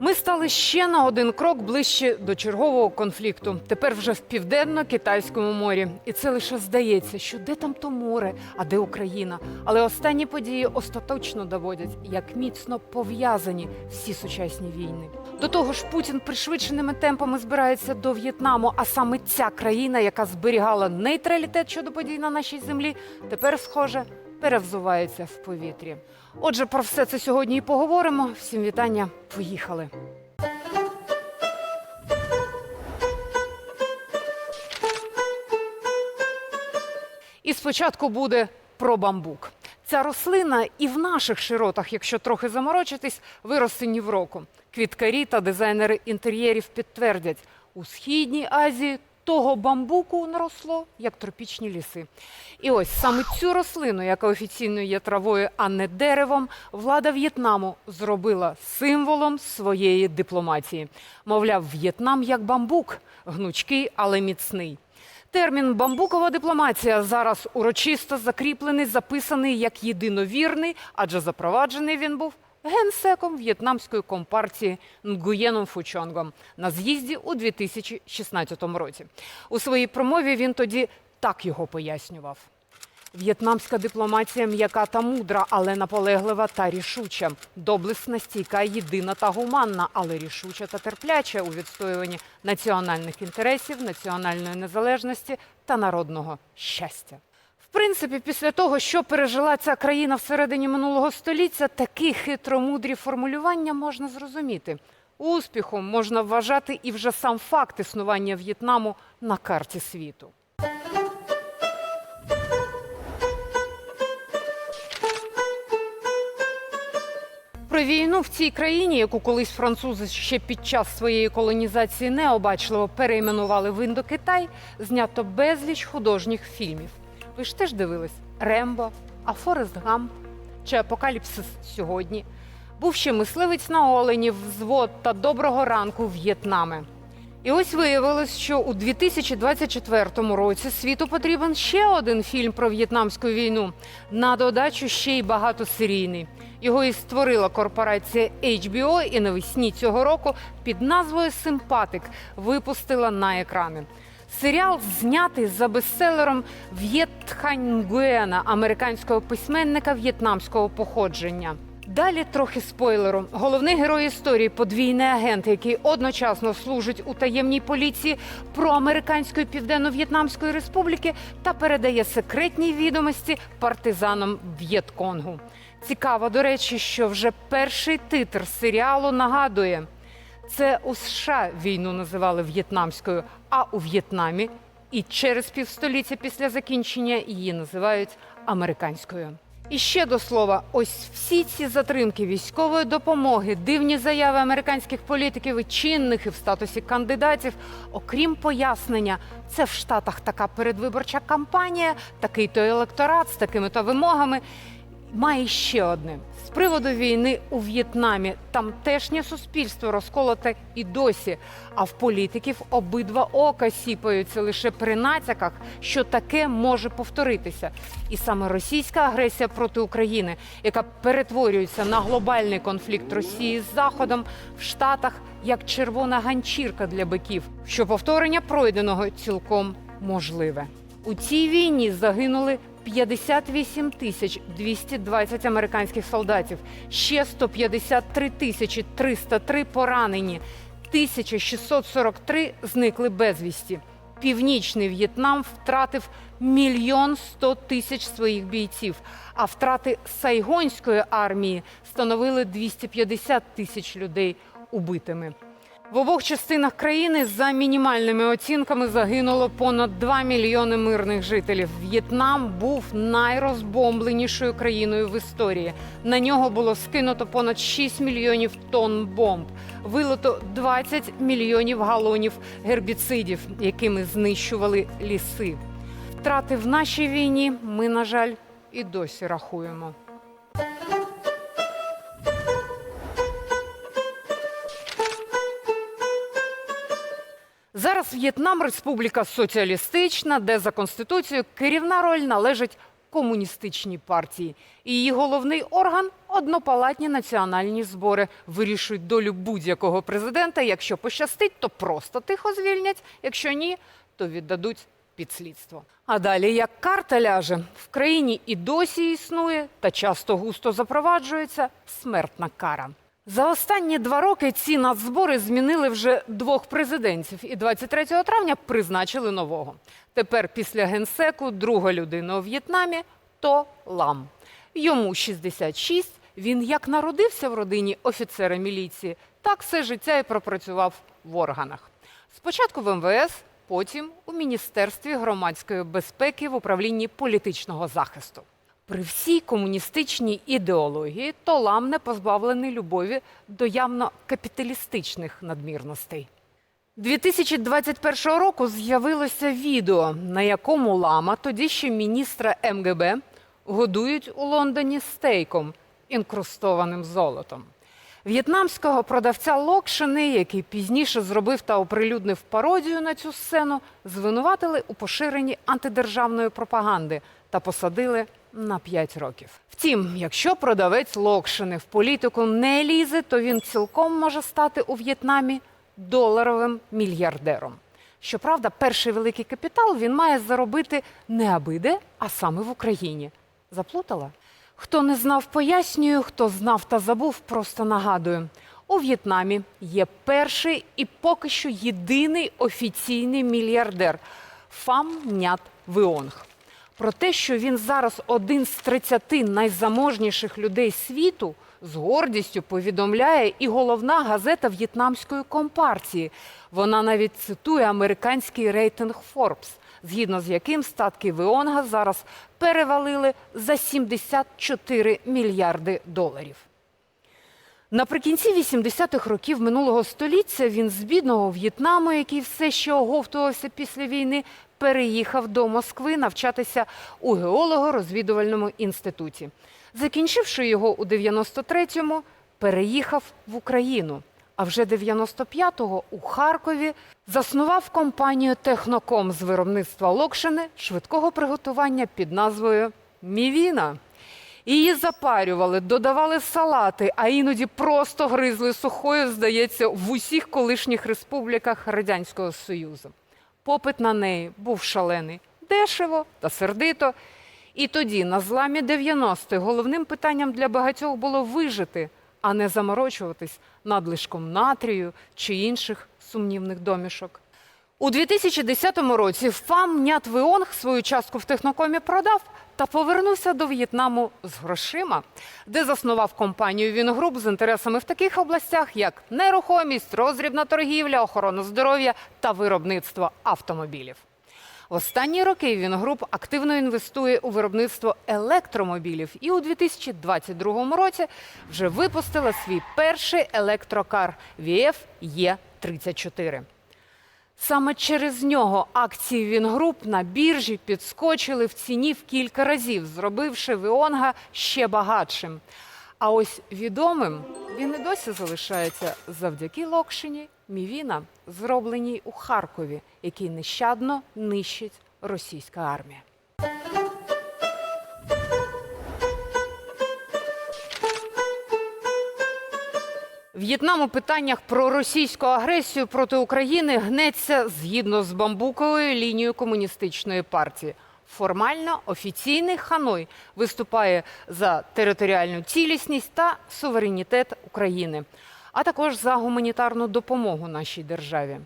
Ми стали ще на один крок ближче до чергового конфлікту. Тепер вже в південно-китайському морі. І це лише здається, що де там то море, а де Україна. Але останні події остаточно доводять, як міцно пов'язані всі сучасні війни. До того ж, Путін пришвидшеними темпами збирається до В'єтнаму. А саме ця країна, яка зберігала нейтралітет щодо подій на нашій землі, тепер, схоже, перевзувається в повітрі. Отже, про все це сьогодні і поговоримо. Всім вітання, поїхали. І спочатку буде про бамбук. Ця рослина і в наших широтах, якщо трохи заморочитись, виросте ні в року. Квіткарі та дизайнери інтер'єрів підтвердять, у східній Азії того бамбуку наросло, як тропічні ліси. І ось саме цю рослину, яка офіційно є травою, а не деревом, влада В'єтнаму зробила символом своєї дипломатії. Мовляв, В'єтнам як бамбук, гнучкий, але міцний. Термін бамбукова дипломатія зараз урочисто закріплений, записаний як єдиновірний, адже запроваджений він був генсеком в'єтнамської компартії Нгуєном Фучонгом на з'їзді у 2016 році. У своїй промові він тоді так його пояснював. В'єтнамська дипломатія м'яка та мудра, але наполеглива та рішуча. Доблесна, стійка, єдина та гуманна, але рішуча та терпляча у відстоюванні національних інтересів, національної незалежності та народного щастя. В принципі, після того, що пережила ця країна всередині минулого століття, такі хитромудрі формулювання можна зрозуміти. Успіхом можна вважати і вже сам факт існування В'єтнаму на карті світу. Про війну в цій країні, яку колись французи ще під час своєї колонізації необачливо перейменували в Індокитай, знято безліч художніх фільмів. Ви ж теж дивились Рембо, а Форест Гамп чи Апокаліпсис сьогодні. Був ще мисливець на оленів, взвод та доброго ранку В'єтнами. І ось виявилось, що у 2024 році світу потрібен ще один фільм про в'єтнамську війну. На додачу ще й багатосерійний. Його і створила корпорація HBO, і навесні цього року під назвою Симпатик випустила на екрани. Серіал знятий за бестселером В'єт Нгуена, американського письменника в'єтнамського походження. Далі трохи спойлеру. Головний герой історії подвійний агент, який одночасно служить у таємній поліції проамериканської південно-в'єтнамської республіки та передає секретні відомості партизанам В'єтконгу. Цікаво, до речі, що вже перший титр серіалу нагадує. Це у США війну називали в'єтнамською, а у В'єтнамі і через півстоліття після закінчення її називають американською. І ще до слова, ось всі ці затримки військової допомоги, дивні заяви американських політиків і чинних і в статусі кандидатів, окрім пояснення, це в Штатах така передвиборча кампанія, такий то електорат з такими то вимогами. Має ще одне з приводу війни у В'єтнамі. Тамтешнє суспільство розколоте і досі. А в політиків обидва ока сіпаються лише при натяках, що таке може повторитися. І саме російська агресія проти України, яка перетворюється на глобальний конфлікт Росії з Заходом в Штатах як червона ганчірка для биків, що повторення пройденого цілком можливе. У цій війні загинули 58 тисяч 220 американських солдатів, ще 153 тисячі 303 поранені, 1643 зникли безвісті. Північний В'єтнам втратив мільйон сто тисяч своїх бійців, а втрати Сайгонської армії становили 250 тисяч людей убитими. В обох частинах країни за мінімальними оцінками загинуло понад 2 мільйони мирних жителів. В'єтнам був найрозбомбленішою країною в історії. На нього було скинуто понад 6 мільйонів тонн бомб, вилито 20 мільйонів галонів гербіцидів, якими знищували ліси. Втрати в нашій війні ми, на жаль, і досі рахуємо. Зараз В'єтнам республіка соціалістична, де за конституцією керівна роль належить комуністичній партії. І її головний орган однопалатні національні збори вирішують долю будь-якого президента. Якщо пощастить, то просто тихо звільнять. Якщо ні, то віддадуть під слідство. А далі, як карта ляже, в країні і досі існує та часто густо запроваджується смертна кара. За останні два роки ці нацзбори змінили вже двох президентів, і 23 травня призначили нового. Тепер після генсеку друга людина у В'єтнамі то лам. Йому 66, Він як народився в родині офіцера міліції, так все життя і пропрацював в органах. Спочатку в МВС, потім у Міністерстві громадської безпеки в управлінні політичного захисту. При всій комуністичній ідеології Толам не позбавлений любові до явно капіталістичних надмірностей. 2021 року з'явилося відео, на якому лама, тоді ще міністра МГБ, годують у Лондоні стейком, інкрустованим золотом. В'єтнамського продавця локшини, який пізніше зробив та оприлюднив пародію на цю сцену, звинуватили у поширенні антидержавної пропаганди та посадили на 5 років. Втім, якщо продавець локшини в політику не лізе, то він цілком може стати у В'єтнамі доларовим мільярдером. Щоправда, перший великий капітал він має заробити не абиде, а саме в Україні. Заплутала? Хто не знав, пояснюю, хто знав та забув, просто нагадую. У В'єтнамі є перший і поки що єдиний офіційний мільярдер Фам Нят Вионг. Про те, що він зараз один з 30 найзаможніших людей світу, з гордістю повідомляє і головна газета в'єтнамської компартії. Вона навіть цитує американський рейтинг Forbes, згідно з яким статки Веонга зараз перевалили за 74 мільярди доларів. Наприкінці 80-х років минулого століття він з бідного В'єтнаму, який все ще оговтувався після війни, переїхав до Москви навчатися у геолого-розвідувальному інституті. Закінчивши його у 93-му, переїхав в Україну. А вже 95-го у Харкові заснував компанію Техноком з виробництва локшини швидкого приготування під назвою Мівіна. Її запарювали, додавали салати, а іноді просто гризли сухою, здається, в усіх колишніх республіках Радянського Союзу. Попит на неї був шалений, дешево та сердито. І тоді, на зламі 90-х, головним питанням для багатьох було вижити, а не заморочуватись надлишком натрію чи інших сумнівних домішок. У 2010 році ФАМ Нят Вионг свою частку в технокомі продав та повернувся до В'єтнаму з грошима, де заснував компанію Вінгруп з інтересами в таких областях, як нерухомість, роздрібна торгівля, охорона здоров'я та виробництво автомобілів. В останні роки Вінгруп активно інвестує у виробництво електромобілів і у 2022 році вже випустила свій перший електрокар VF Е34. Саме через нього акції Вінгруп на біржі підскочили в ціні в кілька разів, зробивши Віонга ще багатшим. А ось відомим він і досі залишається завдяки локшині Мівіна, зробленій у Харкові, який нещадно нищить російська армія. В'єтнам у питаннях про російську агресію проти України гнеться згідно з бамбуковою лінією комуністичної партії. Формально офіційний Ханой виступає за територіальну цілісність та суверенітет України, а також за гуманітарну допомогу нашій державі.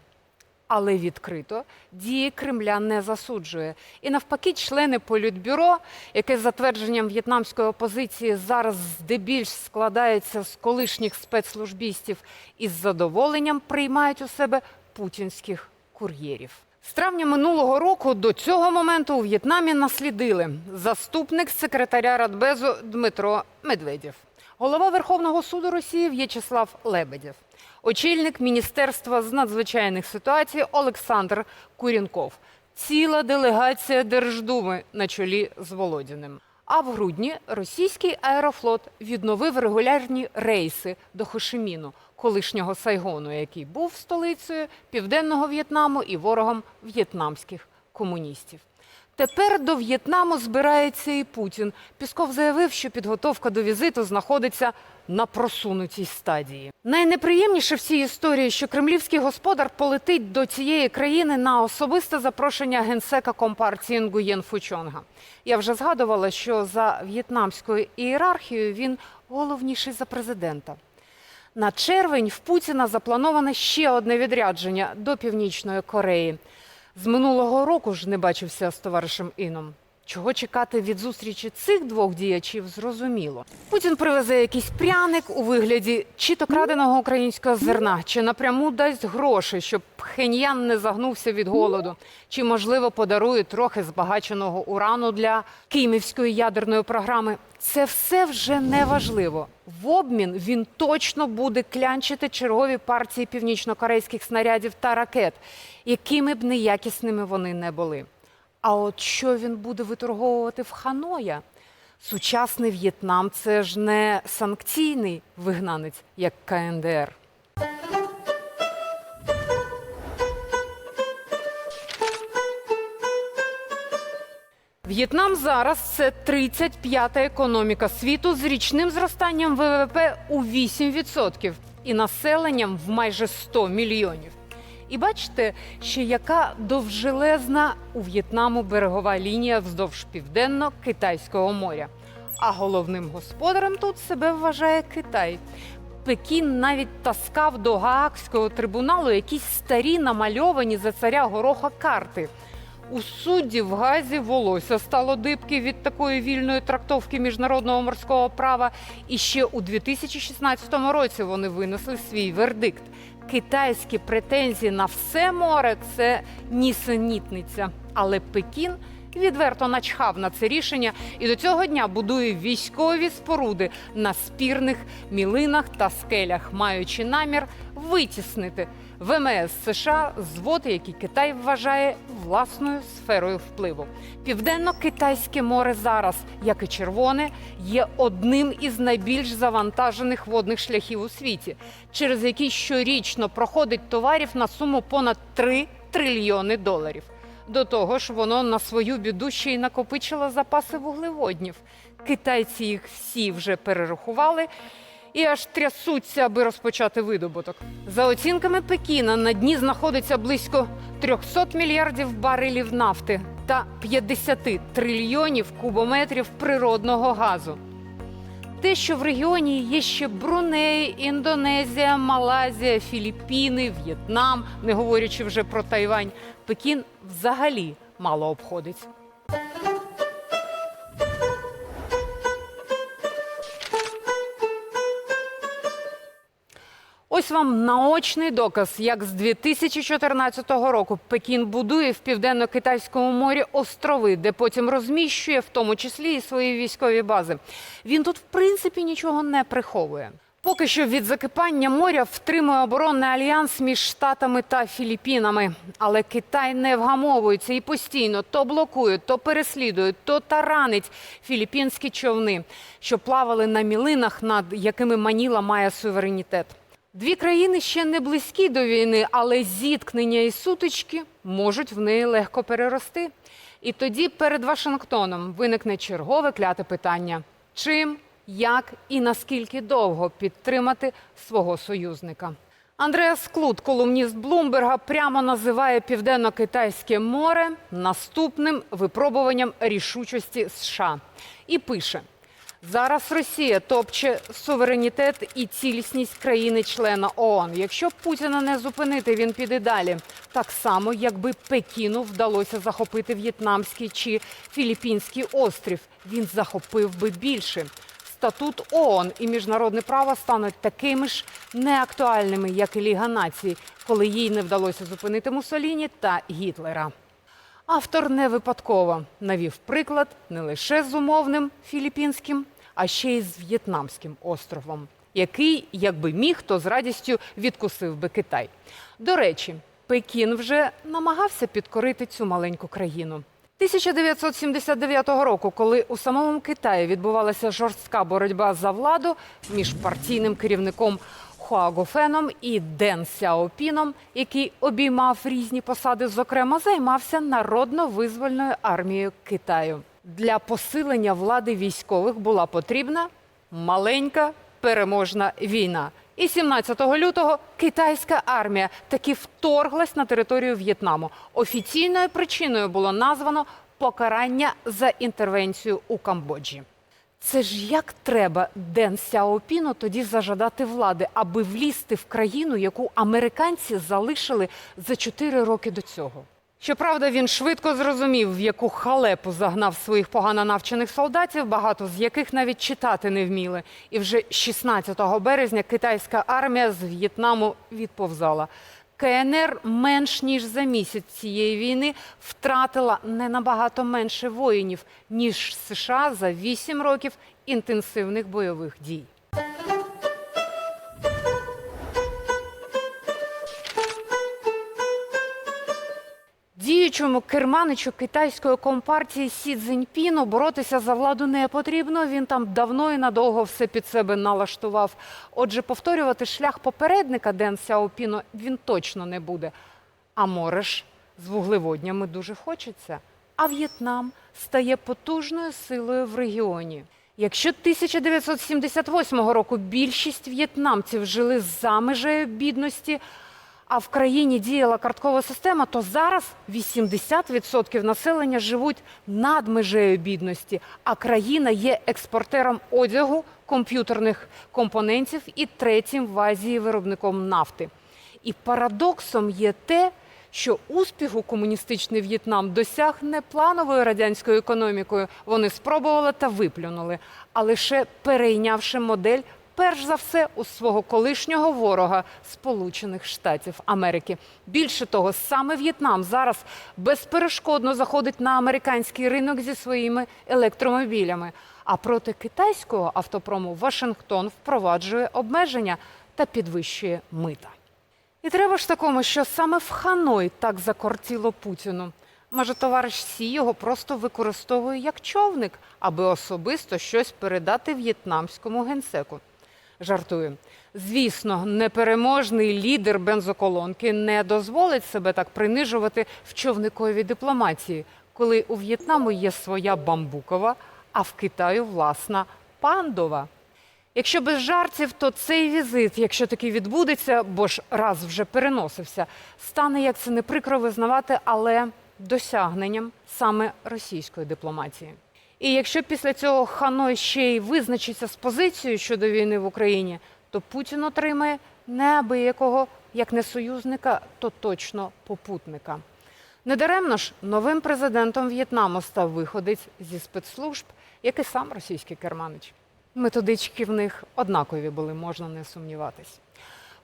Але відкрито дії Кремля не засуджує. І навпаки, члени політбюро, яке за твердженням в'єтнамської опозиції зараз здебільш складається з колишніх спецслужбістів, із задоволенням приймають у себе путінських кур'єрів. З травня минулого року до цього моменту у В'єтнамі наслідили заступник секретаря Радбезу Дмитро Медведєв, голова Верховного суду Росії В'ячеслав Лебедєв, очільник Міністерства з надзвичайних ситуацій Олександр Курінков, ціла делегація Держдуми на чолі з Володіним. А в грудні російський аерофлот відновив регулярні рейси до Хошиміну, колишнього Сайгону, який був столицею південного В'єтнаму і ворогом в'єтнамських комуністів. Тепер до В'єтнаму збирається і Путін. Пісков заявив, що підготовка до візиту знаходиться на просунутій стадії. Найнеприємніше в цій історії, що кремлівський господар полетить до цієї країни на особисте запрошення генсека компартії Нгуєн Фучонга. Я вже згадувала, що за в'єтнамською ієрархією він головніший за президента. На червень в Путіна заплановане ще одне відрядження до Північної Кореї. З минулого року ж не бачився з товаришем Іном. Чого чекати від зустрічі цих двох діячів, зрозуміло. Путін привезе якийсь пряник у вигляді чи то краденого українського зерна, чи напряму дасть гроші, щоб Пхеньян не загнувся від голоду, чи, можливо, подарує трохи збагаченого урану для київської ядерної програми. Це все вже не важливо. В обмін він точно буде клянчити чергові партії північнокорейських снарядів та ракет, якими б неякісними вони не були. А от що він буде виторговувати в Ханоя? Сучасний В'єтнам це ж не санкційний вигнанець, як КНДР. В'єтнам зараз це 35-та економіка світу з річним зростанням ВВП у 8% і населенням в майже 100 мільйонів. І бачите, що яка довжелезна у В'єтнаму берегова лінія вздовж південно-китайського моря. А головним господарем тут себе вважає Китай. Пекін навіть таскав до Гаагського трибуналу якісь старі намальовані за царя гороха карти. У суддів в Газі волосся стало дибки від такої вільної трактовки міжнародного морського права. І ще у 2016 році вони винесли свій вердикт. Китайські претензії на все море це нісенітниця. Але Пекін відверто начхав на це рішення і до цього дня будує військові споруди на спірних мілинах та скелях, маючи намір витіснити ВМС США звод, який Китай вважає власною сферою впливу. Південно-китайське море зараз, як і червоне, є одним із найбільш завантажених водних шляхів у світі, через який щорічно проходить товарів на суму понад 3 трильйони доларів. До того ж, воно на свою біду ще й накопичило запаси вуглеводнів. Китайці їх всі вже перерахували і аж трясуться, аби розпочати видобуток. За оцінками Пекіна, на дні знаходиться близько 300 мільярдів барелів нафти та 50 трильйонів кубометрів природного газу. Те, що в регіоні є ще Бруней, Індонезія, Малайзія, Філіппіни, В'єтнам, не говорячи вже про Тайвань, Пекін взагалі мало обходить. Ось вам наочний доказ, як з 2014 року Пекін будує в південно-китайському морі острови, де потім розміщує, в тому числі і свої військові бази. Він тут, в принципі, нічого не приховує. Поки що від закипання моря втримує оборонний альянс між Штатами та Філіппінами. Але Китай не вгамовується і постійно то блокує, то переслідує, то таранить філіппінські човни, що плавали на мілинах, над якими Маніла має суверенітет. Дві країни ще не близькі до війни, але зіткнення і сутички можуть в неї легко перерости. І тоді перед Вашингтоном виникне чергове кляте питання: чим, як і наскільки довго підтримати свого союзника. Андреас Клут, колумніст Блумберга, прямо називає південно-китайське море наступним випробуванням рішучості США і пише. Зараз Росія топче суверенітет і цілісність країни-члена ООН. Якщо Путіна не зупинити, він піде далі. Так само, якби Пекіну вдалося захопити в'єтнамський чи філіппінський острів, він захопив би більше. Статут ООН і міжнародне право стануть такими ж неактуальними, як і Ліга націй, коли їй не вдалося зупинити Муссоліні та Гітлера. Автор не випадково навів приклад не лише з умовним філіппінським, а ще й з в'єтнамським островом, який, якби міг, то з радістю відкусив би Китай. До речі, Пекін вже намагався підкорити цю маленьку країну. 1979 року, коли у самому Китаї відбувалася жорстка боротьба за владу між партійним керівником Хуаго Феном і Ден Сяопіном, який обіймав різні посади, зокрема займався народно-визвольною армією Китаю. Для посилення влади військових була потрібна маленька переможна війна. І 17 лютого китайська армія таки вторглась на територію В'єтнаму. Офіційною причиною було названо покарання за інтервенцію у Камбоджі. Це ж як треба Ден Сяопіну тоді зажадати влади, аби влізти в країну, яку американці залишили за 4 роки до цього. Щоправда, він швидко зрозумів, в яку халепу загнав своїх погано навчених солдатів, багато з яких навіть читати не вміли. І вже 16 березня китайська армія з В'єтнаму відповзала. КНР менш ніж за місяць цієї війни втратила не набагато менше воїнів, ніж США за 8 років інтенсивних бойових дій. Діючому керманичу китайської компартії Сі Цзіньпіну боротися за владу не потрібно. Він там давно і надовго все під себе налаштував. Отже, повторювати шлях попередника Ден Сяопіну він точно не буде. А море ж з вуглеводнями дуже хочеться. А В'єтнам стає потужною силою в регіоні. Якщо 1978 року більшість в'єтнамців жили за межею бідності, а в країні діяла карткова система, то зараз 80% населення живуть над межею бідності, а країна є експортером одягу, комп'ютерних компонентів і третім в Азії виробником нафти. І парадоксом є те, що успіху комуністичний В'єтнам досяг не плановою радянською економікою. Вони спробували та виплюнули, а лише перейнявши модель перш за все у свого колишнього ворога Сполучених Штатів Америки. Більше того, саме В'єтнам зараз безперешкодно заходить на американський ринок зі своїми електромобілями. А проти китайського автопрому Вашингтон впроваджує обмеження та підвищує мита. І треба ж такому, що саме в Ханой так закортіло Путіну. Може, товариш Сі його просто використовує як човник, аби особисто щось передати в'єтнамському генсеку. Жартую. Звісно, непереможний лідер бензоколонки не дозволить себе так принижувати в човниковій дипломатії, коли у В'єтнаму є своя бамбукова, а в Китаю власна пандова. Якщо без жартів, то цей візит, якщо такий відбудеться, бо ж раз вже переносився, стане, як це не прикро визнавати, але досягненням саме російської дипломатії. І якщо після цього Ханой ще й визначиться з позицією щодо війни в Україні, то Путін отримає неабиякого, як не союзника, то точно попутника. Недаремно ж новим президентом В'єтнаму став виходець зі спецслужб, як і сам російський керманич. Методички в них однакові були, можна не сумніватись.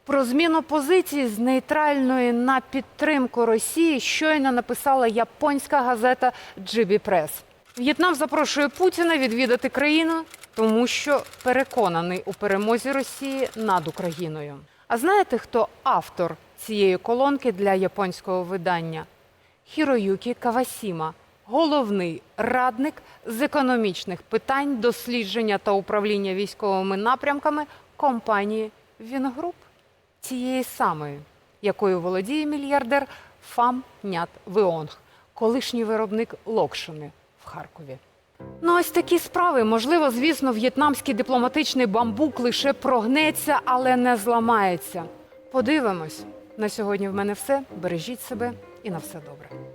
Про зміну позиції з нейтральної на підтримку Росії щойно написала японська газета Джибі Прес. В'єтнам запрошує Путіна відвідати країну, тому що переконаний у перемозі Росії над Україною. А знаєте, хто автор цієї колонки для японського видання? Хіроюкі Кавасіма, головний радник з економічних питань, дослідження та управління військовими напрямками компанії Вінгруп, тієї самої, якою володіє мільярдер Фам Нят Веонг, колишній виробник Локшини Харкові. Ну, ось такі справи. Можливо, звісно, в'єтнамський дипломатичний бамбук лише прогнеться, але не зламається. Подивимось. На сьогодні в мене все. Бережіть себе і на все добре.